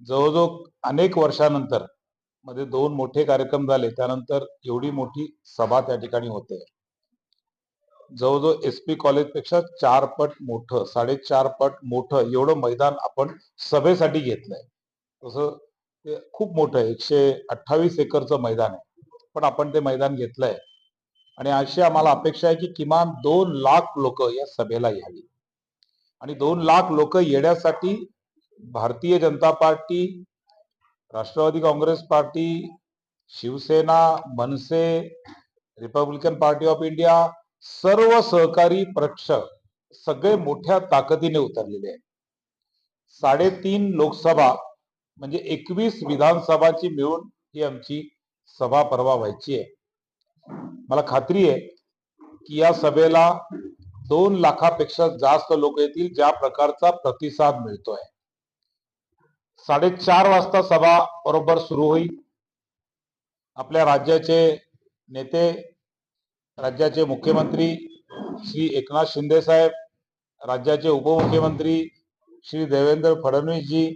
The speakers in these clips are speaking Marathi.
जवळजवळ अनेक वर्षानंतरमध्ये दोन मोठे कार्यक्रम झाले. त्यानंतर एवढी मोठी सभा त्या ठिकाणी होते. जवळजवळ एस पी कॉलेजपेक्षा चार पट मोठं साडेचार पट मोठं एवढं मैदान आपण सभेसाठी घेतलंय. तसं ते खूप मोठं आहे. एकशे अठ्ठावीस एकरचं मैदान आहे. पण आपण ते मैदान घेतलंय. आणि अशी आम्हाला अपेक्षा आहे की किमान दोन लाख लोक या सभेला यावी. आणि दोन लाख लोक येण्यासाठी Bharatiya Janata party Rashtrawadi Congress party Shivsena MNS Republican party of India सर्व सहकारी पक्ष सगळे मोठ्या ताकदीने उतरलेले आहेत. साडेतीन लोकसभा म्हणजे एकवीस विधानसभाची मिळून ही आमची सभा परवा व्हायची आहे. मला खात्री आहे की या सभेला दोन लाखापेक्षा जास्त लोक येतील ज्या प्रकारचा प्रतिसाद मिळतोय. साडेचार वाजता सभा बरोबर सुरू होईल. आपल्या राज्याचे नेते राज्याचे मुख्यमंत्री श्री एकनाथ शिंदे साहेब राज्याचे उपमुख्यमंत्री श्री देवेंद्र फडणवीसजी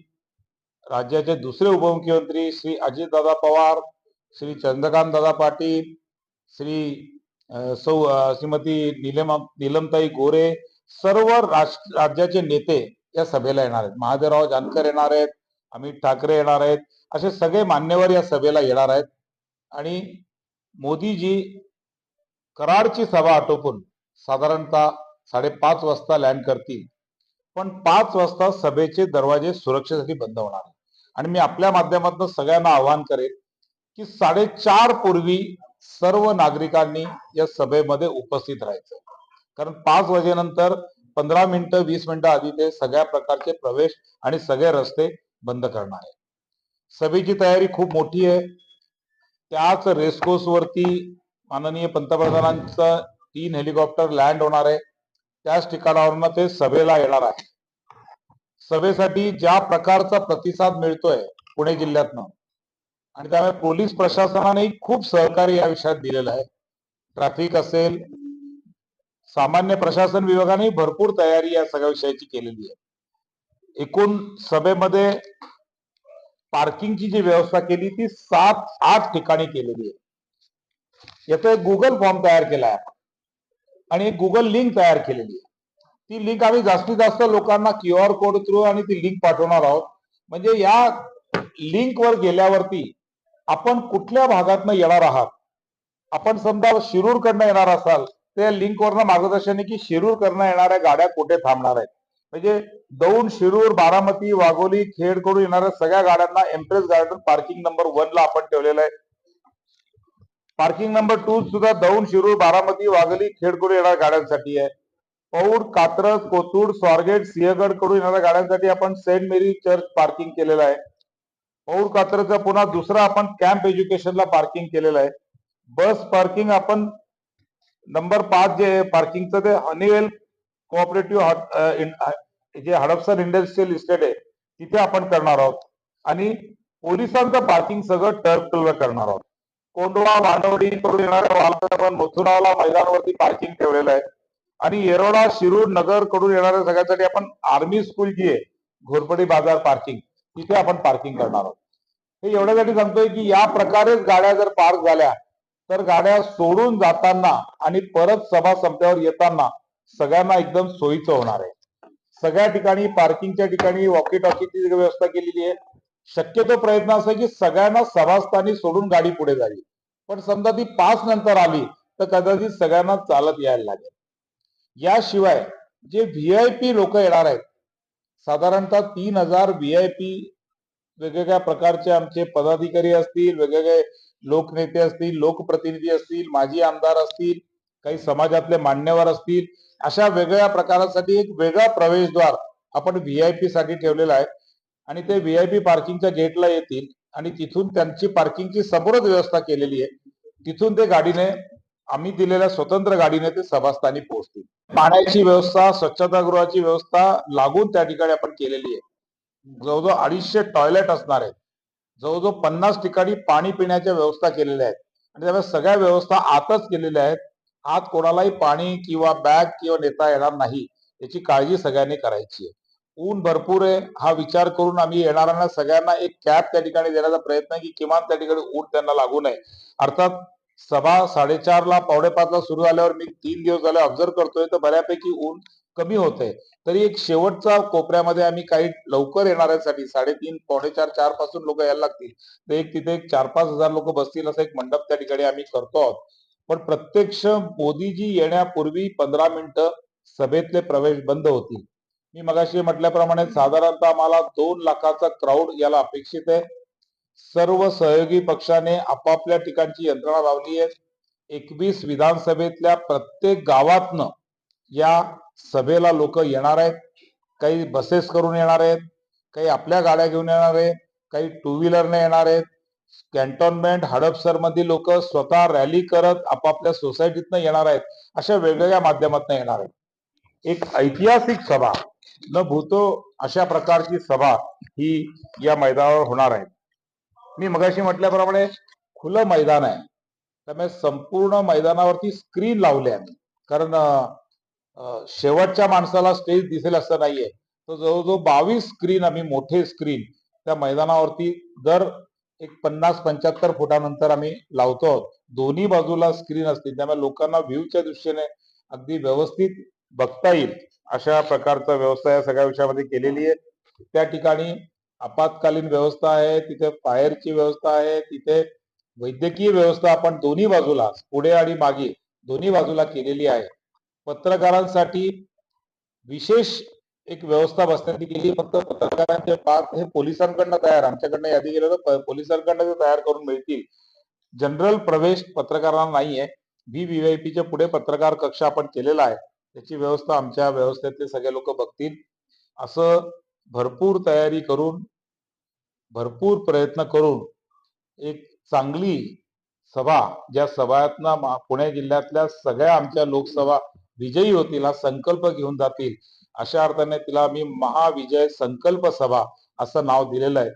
राज्याचे दुसरे उपमुख्यमंत्री श्री अजितदादा पवार श्री चंद्रकांत दादा पाटील श्री सौ श्रीमती निलम निलमताई गोरे सर्व राष्ट्र राज्याचे नेते या सभेला येणार आहेत. महादेवराव जानकर येणार आहेत. अमित ठाकरे येणार आहेत. असे सगळे मान्यवर या सभेला येणार आहेत. आणि मोदीजी कराडची सभा आटोपून साधारणतः साडेपाच वाजता लँड करतील. पण पाच वाजता सभेचे दरवाजे सुरक्षेसाठी बंद होणार आहेत. आणि मी आपल्या माध्यमातून सगळ्यांना आवाहन करेन की साडेचार पूर्वी सर्व नागरिकांनी या सभेमध्ये उपस्थित राहायचं. कारण पाच वाजेनंतर पंधरा मिनिटं वीस मिनिटं आधी ते सगळ्या प्रकारचे प्रवेश आणि सगळे रस्ते बंद करणार आहे. सभेची तयारी खूप मोठी आहे. त्याच रेसकोर्स वरती माननीय पंतप्रधानांचं तीन हेलिकॉप्टर लँड होणार आहे. त्याच ठिकाणावरनं ते सभेला येणार आहे. सभेसाठी ज्या प्रकारचा प्रतिसाद मिळतोय पुणे जिल्ह्यातनं आणि त्यामुळे पोलीस प्रशासनाने खूप सहकार्य या विषयात दिलेलं आहे. ट्रॅफिक असेल सामान्य प्रशासन विभागाने भरपूर तयारी या सगळ्या विषयाची केलेली आहे. एकूण सभेमध्ये पार्किंगची जी व्यवस्था केली ती सात आठ ठिकाणी केलेली आहे. याचा एक गुगल फॉर्म तयार केला आहे. आणि एक गुगल लिंक तयार केलेली आहे. ती लिंक आम्ही जास्तीत जास्त लोकांना क्यू आर कोड थ्रू आणि ती लिंक पाठवणार आहोत. म्हणजे या लिंक वर गेल्यावरती आपण कुठल्या भागातनं येणार आहात? आपण समजा शिरूरकडनं येणार असाल त्या लिंक वरनं मार्गदर्शन आहे की शिरूरकडनं येणाऱ्या गाड्या कुठे थांबणार आहेत? म्हणजे दौंड शिरूर बारामती वाघोली खेडकडून येणाऱ्या सगळ्या गाड्यांना Empress garden parking number one ला आपण ठेवलेलं आहे. पार्किंग नंबर टू सुद्धा दौंड शिरूर बारामती वाघोली खेड करून येणाऱ्या गाड्यांसाठी आहे. पौड कात्रज कोथूड स्वारगेट सिंहगडकडून येणाऱ्या गाड्यांसाठी आपण सेंट मेरी चर्च पार्किंग केलेलं आहे. पौड कात्रजचा पुन्हा दुसरा आपण कॅम्प एज्युकेशनला पार्किंग केलेलं आहे. बस पार्किंग आपण नंबर पाच जे आहे पार्किंगचं ते हनीवेल कोऑपरेटिव्ह uh, uh, जे हडपसर इंडस्ट्रियल इस्टेट आहे तिथे आपण करणार आहोत. आणि पोलिसांचं पार्किंग सगळं टर्कला करणार आहोत. कोंडवा भांडवडी करून येणाऱ्या वाहनाला आपण मैदानावरती पार्किंग ठेवलेलं आहे. आणि येरोडा शिरूर नगरकडून येणाऱ्या सगळ्यासाठी आपण आर्मी स्कूल जी आहे घोरपडी बाजार पार्किंग तिथे आपण पार्किंग करणार आहोत. हे एवढ्यासाठी सांगतोय की या प्रकारेच गाड्या जर पार्क झाल्या तर गाड्या सोडून जाताना आणि परत सभा संपल्यावर येताना सगळ्यांना एकदम सोयीचं होणार आहे. सगळ्या ठिकाणी पार्किंगच्या ठिकाणी वॉकी टॉकीची व्यवस्था केलेली आहे शक्यतो प्रयत्न असा की सगळ्यांना सभास्थानी सोडून गाडी पुढे जावी. पण समजा ती पाच नंतर आली तर कदाचित सगळ्यांना चालत यायला लागेल. याशिवाय जे व्ही आय पी लोक येणार आहेत साधारणतः तीन हजार व्ही आय पी वेगवेगळ्या प्रकारचे आमचे पदाधिकारी असतील वेगवेगळे लोकनेते असतील लोकप्रतिनिधी असतील माजी आमदार असतील काही समाजातले मान्यवर असतील अशा वेगळ्या प्रकारासाठी एक वेगळा प्रवेशद्वार आपण व्ही आय पी साठी ठेवलेला आहे. आणि ते व्ही आय पी पार्किंगच्या गेटला येतील आणि तिथून त्यांची पार्किंगची समोरच व्यवस्था केलेली आहे. तिथून ते गाडीने आम्ही दिलेल्या स्वतंत्र गाडीने ते सभास्थानी पोहोचतील. पाण्याची व्यवस्था स्वच्छतागृहाची व्यवस्था लागून त्या ठिकाणी आपण केलेली आहे. जवळजवळ अडीचशे टॉयलेट असणार आहेत. जवळजवळ पन्नास ठिकाणी पाणी पिण्याच्या व्यवस्था केलेल्या आहेत. आणि त्यामुळे सगळ्या व्यवस्था आताच केलेल्या आहेत. आज कोणालाही पाणी किंवा बॅग किंवा नेता येणार नाही याची काळजी सगळ्यांनी करायची आहे. ऊन भरपूर आहे हा विचार करून आम्ही येणाऱ्यांना सगळ्यांना एक कॅब त्या ठिकाणी देण्याचा प्रयत्न आहे की किमान त्या ठिकाणी ऊन त्यांना लागू नये. अर्थात सभा साडेचारला पावणेपाचला सुरू झाल्यावर मी तीन दिवस झाले ऑब्झर्व करतोय तर बऱ्यापैकी ऊन कमी होतंय तरी एक शेवटचा कोपऱ्यामध्ये आम्ही काही लवकर येणाऱ्यांसाठी साडेतीन पावणे चार चारपासून लोक यायला लागतील. तर एक तिथे एक चार पाच हजार लोक बसतील असं एक मंडप त्या ठिकाणी आम्ही करतो आहोत. पण प्रत्यक्ष मोदीजी येण्यापूर्वी पंधरा मिनिटं सभेतले प्रवेश बंद होतील. मी मगाशी म्हटल्याप्रमाणे साधारणतः आम्हाला दोन लाखाचा क्राऊड याला अपेक्षित आहे. सर्व सहयोगी पक्षाने आपापल्या ठिकाणची यंत्रणा लावली आहे. एकवीस विधानसभेतल्या प्रत्येक गावातनं या सभेला लोक येणार आहेत. काही बसेस करून येणार आहेत. काही आपल्या गाड्या घेऊन येणार आहेत. काही टू व्हीलरने येणार आहेत. कॅन्टोन्मेंट हडपसर मधील लोक स्वतः रॅली करत आपापल्या सोसायटीतनं येणार आहेत अशा वेगवेगळ्या माध्यमातून येणार आहेत. एक ऐतिहासिक सभा न भूतो अशा प्रकारची सभा ही या मैदानावर होणार आहे. मी मगाशी म्हटल्याप्रमाणे खुलं मैदान आहे. त्यामुळे संपूर्ण मैदानावरती स्क्रीन लावले आहे कारण शेवटच्या माणसाला स्टेज दिसेल असं नाहीये. तर जवळजवळ बावीस स्क्रीन आम्ही मोठे स्क्रीन त्या मैदानावरती दर एक पन्नास पंच्याहत्तर फुटानंतर आम्ही लावतो आहोत. दोन्ही बाजूला स्क्रीन असतील त्यामुळे लोकांना व्ह्यूच्या दृष्टीने अगदी व्यवस्थित बघता येईल. अशा प्रकारचा व्यवस्था या सगळ्या विषयामध्ये केलेली आहे. त्या ठिकाणी आपत्कालीन व्यवस्था आहे तिथे फायरची व्यवस्था आहे तिथे वैद्यकीय व्यवस्था आपण दोन्ही बाजूला पुढे आणि मागे दोन्ही बाजूला केलेली आहे. पत्रकारांसाठी विशेष एक व्यवस्था बसण्यात केली. फक्त पत्रकारांचे पास हे पोलिसांकडनं तयार. आमच्याकडनं यादी गेलं तर पोलिसांकडनं ते तयार करून मिळतील. जनरल प्रवेश पत्रकारांना नाहीये. व्ही व्हीआयपीच्या पुढे पत्रकार कक्ष आपण केलेला आहे. त्याची व्यवस्था आमच्या व्यवस्थेतले सगळे लोक बघतील. असं भरपूर तयारी करून भरपूर प्रयत्न करून एक चांगली सभा ज्या सभातनं पुणे जिल्ह्यातल्या सगळ्या आमच्या लोकसभा विजयी होतील हा संकल्प घेऊन जातील. अशा अर्थाने तिला मी महाविजय संकल्प सभा असं नाव दिलेलं आहे.